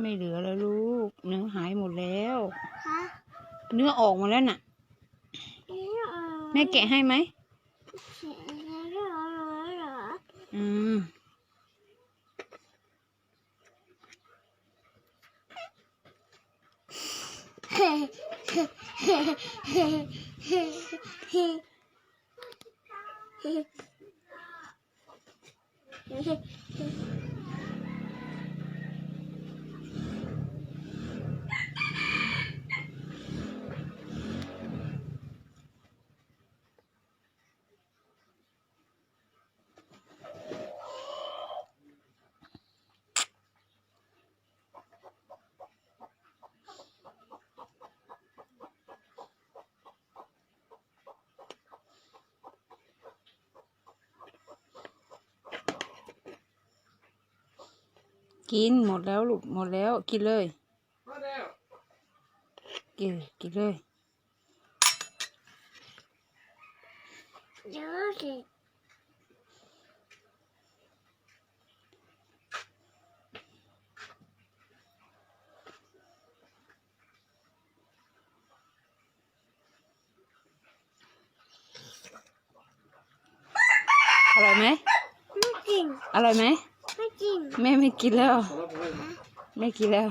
ไม่เหลือแล้วลูก เนื้อหายหมดแล้ว ฮะเนื้อออกหมาแล้วน่ะนี่เหรอแม่แกะให้ไหม เสียแล้วเหรอเหรออืมเฮ้เฮ้เฮ้เฮ้เฮ้เฮ้เฮ้ กินหมดแล้วลูกหมดแล้ว กินเลยมาแล้วกินกินเลยเดี๋ยวสิอร่อยไหมไม่จริงอร่อยไหม ไม่จริน แม่ไม่กินแล้ว ไม่กินแล้ว